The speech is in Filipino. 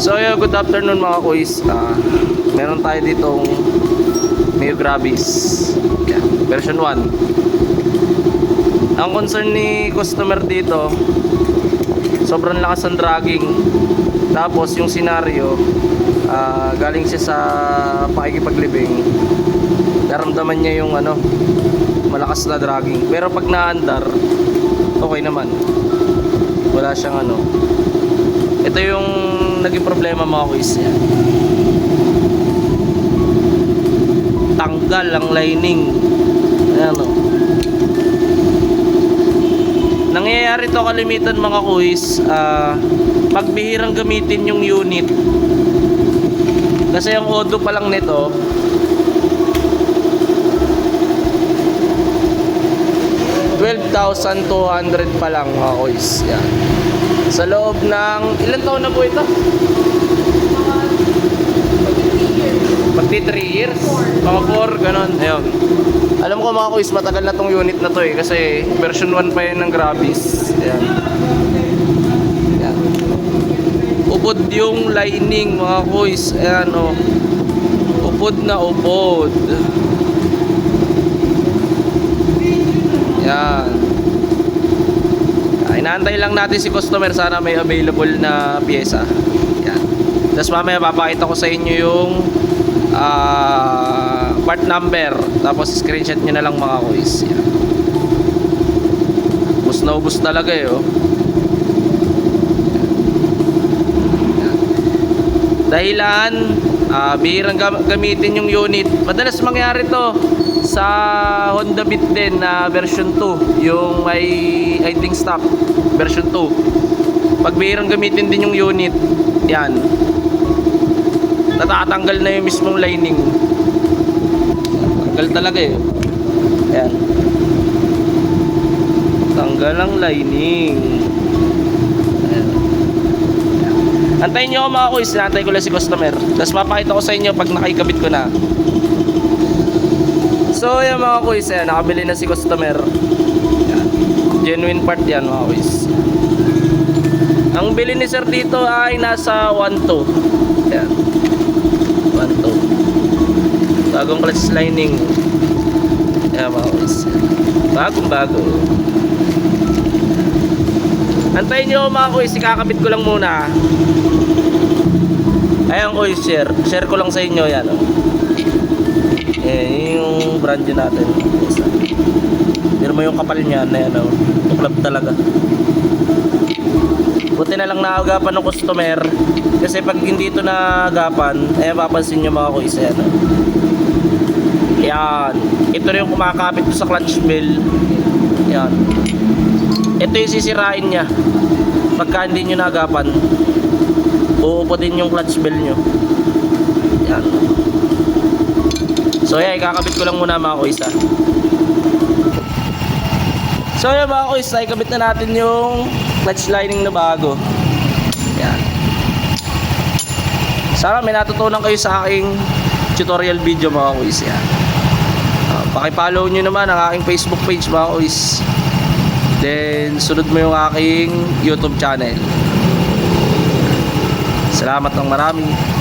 So yeah, good afternoon mga kuys. Ah, meron tayo ditong Mio Gravis. Yeah, version 1. Ang concern ni customer dito, sobrang lakas ng dragging. Tapos yung senaryo, ah, galing siya sa pakikipaglibing. Naramdaman niya yung ano, malakas na dragging. Pero pag naandar, okay naman. Wala siyang ano. Ito yung naging problema mga kuis yan. Tanggal ang lining. Ayan o. Nangyayari to kalimitan mga kuis, ah, pagbihirang gamitin yung unit. Kasi ang odo pa lang nito, $12,200 pa lang mga kuis. Yan. Sa loob ng... Ilan taon na po ito? Magti 3 years? Mga 4, ganun. Ayun. Alam ko mga kuis, matagal na tong unit na to eh. Kasi version 1 pa yan ng Gravis. Ayan. Ayan. Upod yung lining mga kuis. Ayan o. Upod na upod. Yan. Inaantay lang natin si customer sana may available na pyesa. Yan. Tapos mamaya papakita ko sa inyo yung ah, part number. Tapos screenshot nyo na lang mga kuys. Yan. Ubus na ubus talaga eh oh. Dahilan, ah bihirang gam- gamitin yung unit. Madalas mangyari to sa Honda Beat din na version 2 yung may idling stock version 2 pag bihirang gamitin din yung unit yan. Natatanggal na yung mismong lining. Tanggal talaga eh. Yan. Tanggal ang lining Ayan. Yan. Antayin nyo ako mga kuys sinantay ko lang si customer tapos mapakita ko sa inyo pag nakikabit ko na So yan mga kuys, ayan, nakabili na si customer. Genuine part yan mga kuys. Ang bili ni sir dito ay nasa 1.2. Yan. 1.2. Bagong clutch lining. Yan mga kuys. Bagong bago. Antayin nyo mga kuys, ikakabit ko lang muna. Ayan kuys, share. Share ko lang sa inyo yan. Oh. Eh, yung brand new natin. Pero mo yung kapal niya na yan, oh. Tuklap talaga. Buti na lang naagapan ng customer. Kasi pag hindi ito naagapan, eh papansin nyo mga kuis yan. oh. Yan. Ito rin yung kumakapit ko sa clutch bell. Yan. Ito yung sisirain niya. Pagka hindi nyo naagapan, uupo din yung clutch bell nyo. Yan. So yeah, ikakabit ko lang muna mga kuis ah. So yeah mga kuis, ikabit na natin yung clutch lining na bago. Yan. Sana may natutunan kayo sa aking tutorial video mga kuis. Yan. Uh, pakipollow nyo naman ang aking Facebook page mga kuis. Then sunod mo yung aking YouTube channel. Salamat ng marami.